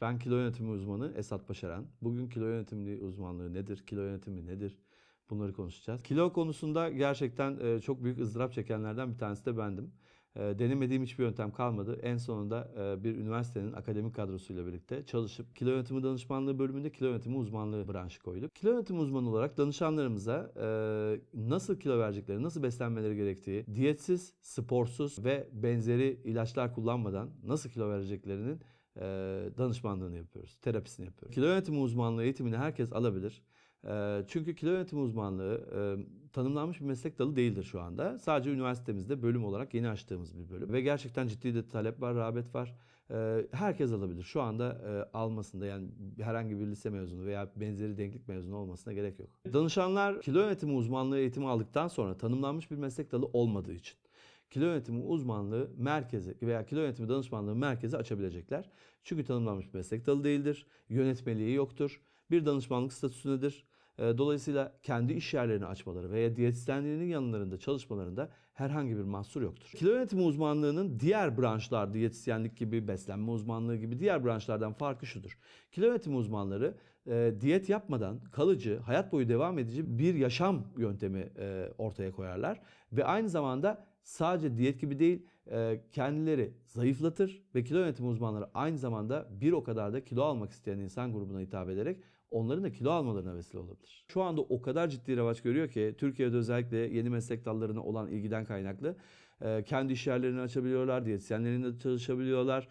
Ben kilo yönetimi uzmanı Esat Başaran. Bugün kilo yönetimi uzmanlığı nedir? Kilo yönetimi nedir? Bunları konuşacağız. Kilo konusunda gerçekten e, çok büyük ızdırap çekenlerden bir tanesi de bendim. E, Denemediğim hiçbir yöntem kalmadı. En sonunda e, bir üniversitenin akademik kadrosuyla birlikte çalışıp kilo yönetimi danışmanlığı bölümünde kilo yönetimi uzmanlığı branşı koyduk. Kilo yönetimi uzmanı olarak danışanlarımıza nasıl kilo verecekleri, nasıl beslenmeleri gerektiği, diyetsiz, sporsuz ve benzeri ilaçlar kullanmadan nasıl kilo vereceklerinin e, danışmanlığını yapıyoruz, terapisini yapıyoruz. Kilo yönetimi uzmanlığı eğitimini herkes alabilir. E, Çünkü kilo yönetimi uzmanlığı e, tanımlanmış bir meslek dalı değildir şu anda. Sadece üniversitemizde bölüm olarak yeni açtığımız bir bölüm. Ve gerçekten ciddi de talep var, rağbet var. E, Herkes alabilir. Şu anda e, almasında yani herhangi bir lise mezunu veya benzeri denklik mezunu olmasına gerek yok. Danışanlar kilo yönetimi uzmanlığı eğitimi aldıktan sonra tanımlanmış bir meslek dalı olmadığı için kilo yönetimi uzmanlığı merkezi veya kilo yönetimi danışmanlığı merkezi açabilecekler. Çünkü tanımlanmış bir meslek dalı değildir. Yönetmeliği yoktur. Bir danışmanlık statüsündedir. Dolayısıyla kendi iş yerlerini açmaları veya diyetisyenliğinin yanlarında çalışmalarında herhangi bir mahsur yoktur. Kilo yönetimi uzmanlığının diğer branşlar, diyetisyenlik gibi, beslenme uzmanlığı gibi diğer branşlardan farkı şudur. Kilo yönetimi uzmanları diyet yapmadan kalıcı, hayat boyu devam edici bir yaşam yöntemi ortaya koyarlar. Ve aynı zamanda sadece diyet gibi değil, kendileri zayıflatır ve kilo yönetimi uzmanları aynı zamanda bir o kadar da kilo almak isteyen insan grubuna hitap ederek onların da kilo almalarına vesile olabilir. Şu anda o kadar ciddi revaç görüyor ki Türkiye'de özellikle yeni meslek dallarına olan ilgiden kaynaklı kendi iş yerlerini açabiliyorlar, diyetisyenlerinde çalışabiliyorlar.